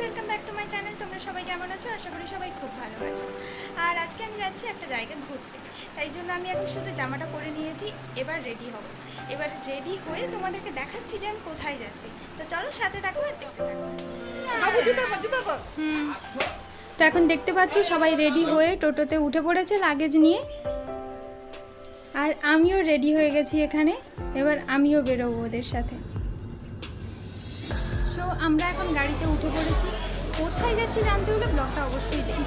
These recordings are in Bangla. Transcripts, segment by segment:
Welcome back to my channel তোমরা সবাই কেমন আছো? আশা করি সবাই খুব ভালো আছো। আর আজকে আমি যাচ্ছি একটা জায়গায় ঘুরতে। তাই জন্য আমি এখন শুধু জামাটা পরে নিয়েছি, এবার রেডি হব। এবার রেডি হয়ে তোমাদেরকে দেখাচ্ছি যে আমি কোথায় যাচ্ছি। তো চলো সাথে থাকো আর দেখতে থাকো। তো এখন দেখতে পাচ্ছ সবাই রেডি হয়ে টোটোতে উঠে পড়েছে লাগেজ নিয়ে। আর আমিও রেডি হয়ে গেছি এখানে। এবার আমিও বেরোবো ওদের সাথে। সো আমরা এখন গাড়িতে উঠে পড়েছি। কোথায় যাচ্ছি জানতে হলে ব্লগটা অবশ্যই দেখি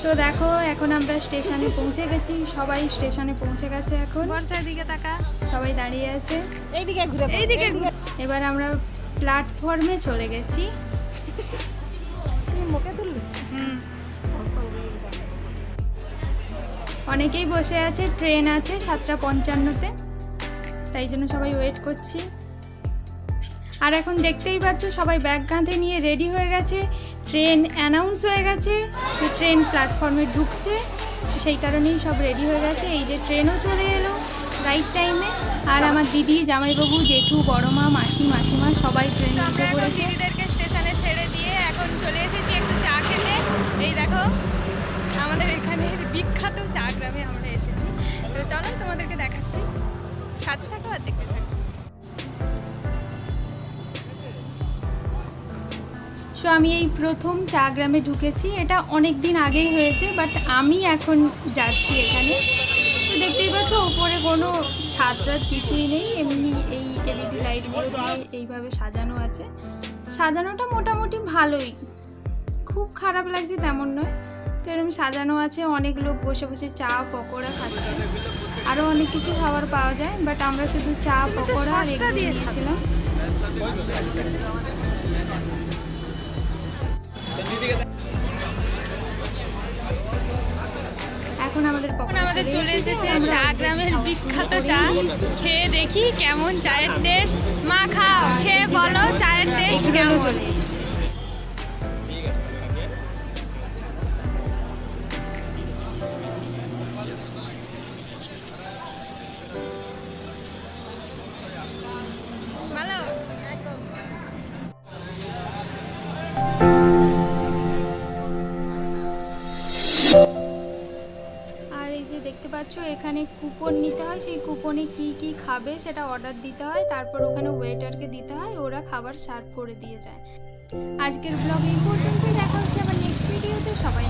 সো দেখো এখন আমরা স্টেশনে পৌঁছে গেছি। সবাই স্টেশনে পৌঁছে গেছে এখন। বর্ষার দিকে তাকা। সবাই দাঁড়িয়ে আছে। এইদিকে ঘুরে এইদিকে এবার আমরা প্ল্যাটফর্মে চলে গেছি। মুখে তুললি? হুম। অনেকেই বসে আছে ট্রেন আছে সাতটা পঞ্চান্নতে। তাই জন্য সবাই ওয়েট করছি। আর এখন দেখতেই পাচ্ছ সবাই ব্যাগ কাঁধে নিয়ে রেডি হয়ে গেছে। ট্রেন অ্যানাউন্স হয়ে গেছে। ট্রেন প্ল্যাটফর্মে ঢুকছে। সেই কারণেই সব রেডি হয়ে গেছে। এই যে ট্রেনও চলে এলো রাইট টাইমে আর আমার দিদি জামাইবাবু জেঠু বড় মা মাসি মাসিমা সবাই ট্রেনে উঠে পড়েছে। দিদিদেরকে স্টেশনে ছেড়ে দিয়ে এখন চলে এসেছি একটু চা খেতে। এই দেখো আমাদের এখানে বিখ্যাত চা গ্রামে আমরা এসেছি। তো চলো তোমাদেরকে দেখাচ্ছি। সো আমি এই প্রথম চা গ্রামে ঢুকেছি। এটা অনেক দিন আগেই হয়েছে বাট আমি এখন যাচ্ছি এখানে। তো দেখতেই পাচ্ছ ওপরে কোনো ছাদ কিছুই নেই। এমনি এই এলইডি লাইটগুলো দিয়ে এইভাবে সাজানো আছে। সাজানোটা মোটামুটি ভালোই। খুব খারাপ লাগছে তেমন নয়। তো এরকম সাজানো আছে অনেক লোক বসে বসে চা পকোড়া খাচ্ছে। আরও অনেক কিছু খাবার পাওয়া যায় বাট আমরা শুধু চা পকোড়া আর এগুলো নিয়েছিলাম। এখন আমাদের আমাদের চলে এসেছে। চা গ্রামের বিখ্যাত চা। খেয়ে দেখি কেমন চায়ের টেস্ট মা খাও খেয়ে বলো চায়ের টেস্ট চলে কেমন দেখতে পাচ্ছ, এখানে কুপন নিতে হয়। সেই কুপনে কি কি খাবে সেটা অর্ডার দিতে হয়। তারপর ওখানে ওয়েটারকে দিতে হয়। ওরা খাবার সার্ভ করে দিয়ে যায়। আজকের ব্লগ এই পর্যন্তই। দেখা হচ্ছে আবার নেক্সট ভিডিওতে সবাই